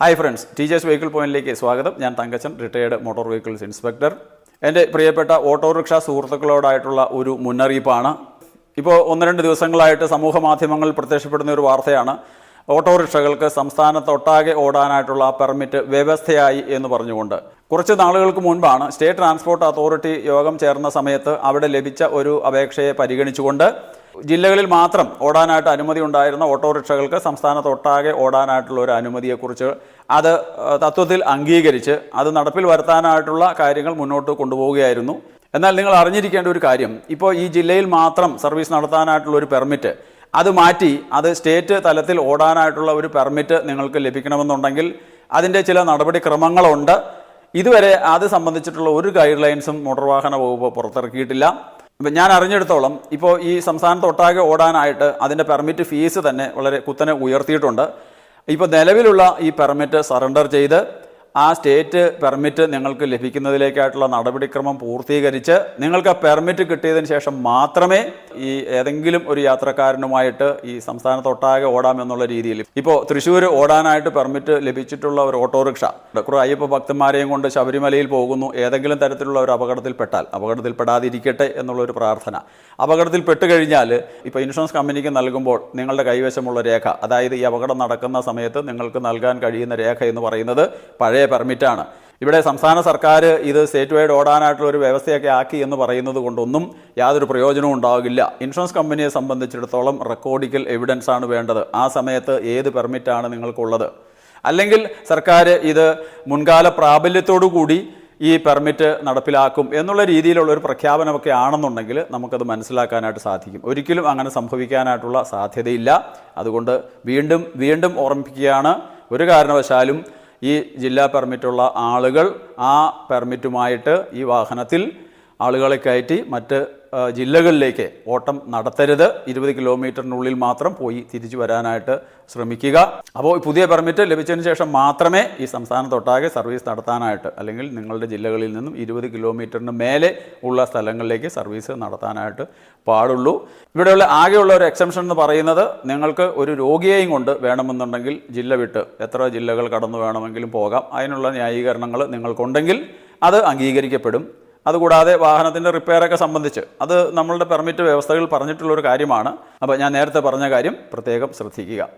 Hi friends teachers vehicle പോയിന്റിലേക്ക് സ്വാഗതം. ഞാൻ Thankachan retired motor vehicles inspector എന്റെ പ്രിയപ്പെട്ട ഓട്ടോറിക്ഷ സുഹൃത്തുക്കളോടായിട്ടുള്ള ഒരു മുന്നറിയിപ്പാണ്. ഇപ്പോൾ ഒന്ന് രണ്ട് ദിവസങ്ങളായിട്ട് സമൂഹ മാധ്യമങ്ങളിൽ പ്രത്യക്ഷപ്പെടുന്ന ഒരു വാർത്തയാണ്. ഓട്ടോറിക്ഷകൾക്ക് സംസ്ഥാനത്തൊട്ടാകെ ഓടാനായിട്ടുള്ള പെർമിറ്റ് വ്യവസ്ഥയായി എന്ന് പറഞ്ഞുകൊണ്ട്. കുറച്ച് നാളുകൾക്ക് മുൻപാണ് സ്റ്റേറ്റ് ട്രാൻസ്പോർട്ട് അതോറിറ്റി യോഗം ചേർന്ന സമയത്ത് അവിടെ ലഭിച്ച ഒരു അപേക്ഷയെ പരിഗണിച്ചുകൊണ്ട് ജില്ലകളിൽ മാത്രം ഓടാനായിട്ട് അനുമതി ഉണ്ടായിരുന്ന ഓട്ടോറിക്ഷകൾക്ക് സംസ്ഥാനത്തൊട്ടാകെ ഓടാനായിട്ടുള്ള ഒരു അനുമതിയെക്കുറിച്ച് അത് തത്വത്തിൽ അംഗീകരിച്ച് അത് നടപ്പിൽ വരുത്താനായിട്ടുള്ള കാര്യങ്ങൾ മുന്നോട്ട് കൊണ്ടുപോവുകയായിരുന്നു. എന്നാൽ നിങ്ങൾ അറിഞ്ഞിരിക്കേണ്ട ഒരു കാര്യം ഇപ്പോൾ ഈ ജില്ലയിൽ മാത്രം സർവീസ് നടത്താനായിട്ടുള്ള ഒരു പെർമിറ്റ് അത് മാറ്റി അത് സ്റ്റേറ്റ് തലത്തിൽ ഓടാനായിട്ടുള്ള ഒരു പെർമിറ്റ് നിങ്ങൾക്ക് ലഭിക്കണമെന്നുണ്ടെങ്കിൽ അതിന്റെ ചില നടപടിക്രമങ്ങളുണ്ട്. ഇതുവരെ അത് സംബന്ധിച്ചിട്ടുള്ള ഒരു ഗൈഡ് ലൈൻസും മോട്ടോർ വാഹന വകുപ്പ് പുറത്തിറക്കിയിട്ടില്ല. ഇപ്പം ഞാൻ അറിഞ്ഞെടുത്തോളം ഇപ്പോൾ ഈ സംസ്ഥാനത്തൊട്ടാകെ ഓടാനായിട്ട് അതിന്റെ പെർമിറ്റ് ഫീസ് തന്നെ വളരെ കുത്തനെ ഉയർത്തിയിട്ടുണ്ട്. ഇപ്പോൾ നിലവിലുള്ള ഈ പെർമിറ്റ് സറണ്ടർ ചെയ്ത് ആ സ്റ്റേറ്റ് പെർമിറ്റ് നിങ്ങൾക്ക് ലഭിക്കുന്നതിലേക്കായിട്ടുള്ള നടപടിക്രമം പൂർത്തീകരിച്ച് നിങ്ങൾക്ക് ആ പെർമിറ്റ് കിട്ടിയതിന് ശേഷം മാത്രമേ ഈ ഏതെങ്കിലും ഒരു യാത്രക്കാരനുമായിട്ട് ഈ സംസ്ഥാനത്തൊട്ടാകെ ഓടാം എന്നുള്ള രീതിയിൽ. ഇപ്പോൾ തൃശ്ശൂർ ഓടാനായിട്ട് പെർമിറ്റ് ലഭിച്ചിട്ടുള്ള ഒരു ഓട്ടോറിക്ഷ. കുറേ അയ്യപ്പ ഭക്തന്മാരെയും കൊണ്ട് ശബരിമലയിൽ പോകുന്നു. ഏതെങ്കിലും തരത്തിലുള്ള ഒരു അപകടത്തിൽപ്പെട്ടാൽ അപകടത്തിൽപ്പെടാതിരിക്കട്ടെ എന്നുള്ള ഒരു പ്രാർത്ഥന. അപകടത്തിൽപ്പെട്ട് കഴിഞ്ഞാൽ ഇപ്പോൾ ഇൻഷുറൻസ് കമ്പനിക്ക് നൽകുമ്പോൾ നിങ്ങളുടെ കൈവശമുള്ള രേഖ അതായത് ഈ അപകടം നടക്കുന്ന സമയത്ത് നിങ്ങൾക്ക് നൽകാൻ കഴിയുന്ന രേഖ എന്ന് പറയുന്നത് പഴയ പെർമിറ്റാണ് ഇവിടെ സംസ്ഥാന സർക്കാർ ഇത് സ്റ്റേറ്റ് വൈഡ് ഓടാനായിട്ടുള്ള ഒരു വ്യവസ്ഥയൊക്കെ ആക്കി എന്ന് പറയുന്നത് കൊണ്ടൊന്നും യാതൊരു പ്രയോജനവും ഉണ്ടാകില്ല ഇൻഷുറൻസ് കമ്പനിയെ സംബന്ധിച്ചിടത്തോളം റെക്കോർഡിക്കൽ എവിഡൻസ് ആണ് വേണ്ടത്. ആ സമയത്ത് ഏത് പെർമിറ്റാണ് നിങ്ങൾക്കുള്ളത്? അല്ലെങ്കിൽ സർക്കാർ ഇത് മുൻകാല പ്രാബല്യത്തോടു കൂടി ഈ പെർമിറ്റ് നടപ്പിലാക്കും എന്നുള്ള രീതിയിലുള്ള ഒരു പ്രഖ്യാപനമൊക്കെ ആണെന്നുണ്ടെങ്കിൽ നമുക്കത് മനസ്സിലാക്കാനായിട്ട് സാധിക്കും. ഒരിക്കലും അങ്ങനെ സംഭവിക്കാനായിട്ടുള്ള സാധ്യതയില്ല. അതുകൊണ്ട് വീണ്ടും വീണ്ടും ഓർമ്മിപ്പിക്കുകയാണ്. ഒരു കാരണവശാലും ഈ ജില്ലാ പെർമിറ്റുള്ള ആളുകൾ ആ പെർമിറ്റുമായിട്ട് ഈ വാഹനത്തിൽ ആളുകളെ കയറ്റി മറ്റ് ജില്ലകളിലേക്ക് ഓട്ടം നടത്തരുത്. ഇരുപത് കിലോമീറ്ററിനുള്ളിൽ മാത്രം പോയി തിരിച്ചു വരാനായിട്ട് ശ്രമിക്കുക. അപ്പോൾ പുതിയ പെർമിറ്റ് ലഭിച്ചതിന് ശേഷം മാത്രമേ ഈ സംസ്ഥാനത്തൊട്ടാകെ സർവീസ് നടത്താനായിട്ട് അല്ലെങ്കിൽ നിങ്ങളുടെ ജില്ലകളിൽ നിന്നും ഇരുപത് കിലോമീറ്ററിന് മേലെ ഉള്ള സ്ഥലങ്ങളിലേക്ക് സർവീസ് നടത്താനായിട്ട് പാടുള്ളൂ. ഇവിടെയുള്ള ആകെയുള്ള ഒരു എക്സംഷൻ എന്ന് പറയുന്നത് നിങ്ങൾക്ക് ഒരു രോഗിയെയും കൊണ്ട് വേണമെന്നുണ്ടെങ്കിൽ ജില്ല വിട്ട് എത്ര ജില്ലകൾ കടന്നു വേണമെങ്കിലും പോകാം. അതിനുള്ള ന്യായീകരണങ്ങൾ നിങ്ങൾക്കുണ്ടെങ്കിൽ അത് അംഗീകരിക്കപ്പെടും. അതുകൂടാതെ വാഹനത്തിന്റെ റിപ്പയറൊക്കെ സംബന്ധിച്ച്. അത് നമ്മളുടെ പെർമിറ്റ് വ്യവസ്ഥകൾ പറഞ്ഞിട്ടുള്ള ഒരു കാര്യമാണ്. അപ്പോൾ ഞാൻ നേരത്തെ പറഞ്ഞ കാര്യം പ്രത്യേകം ശ്രദ്ധിക്കുക.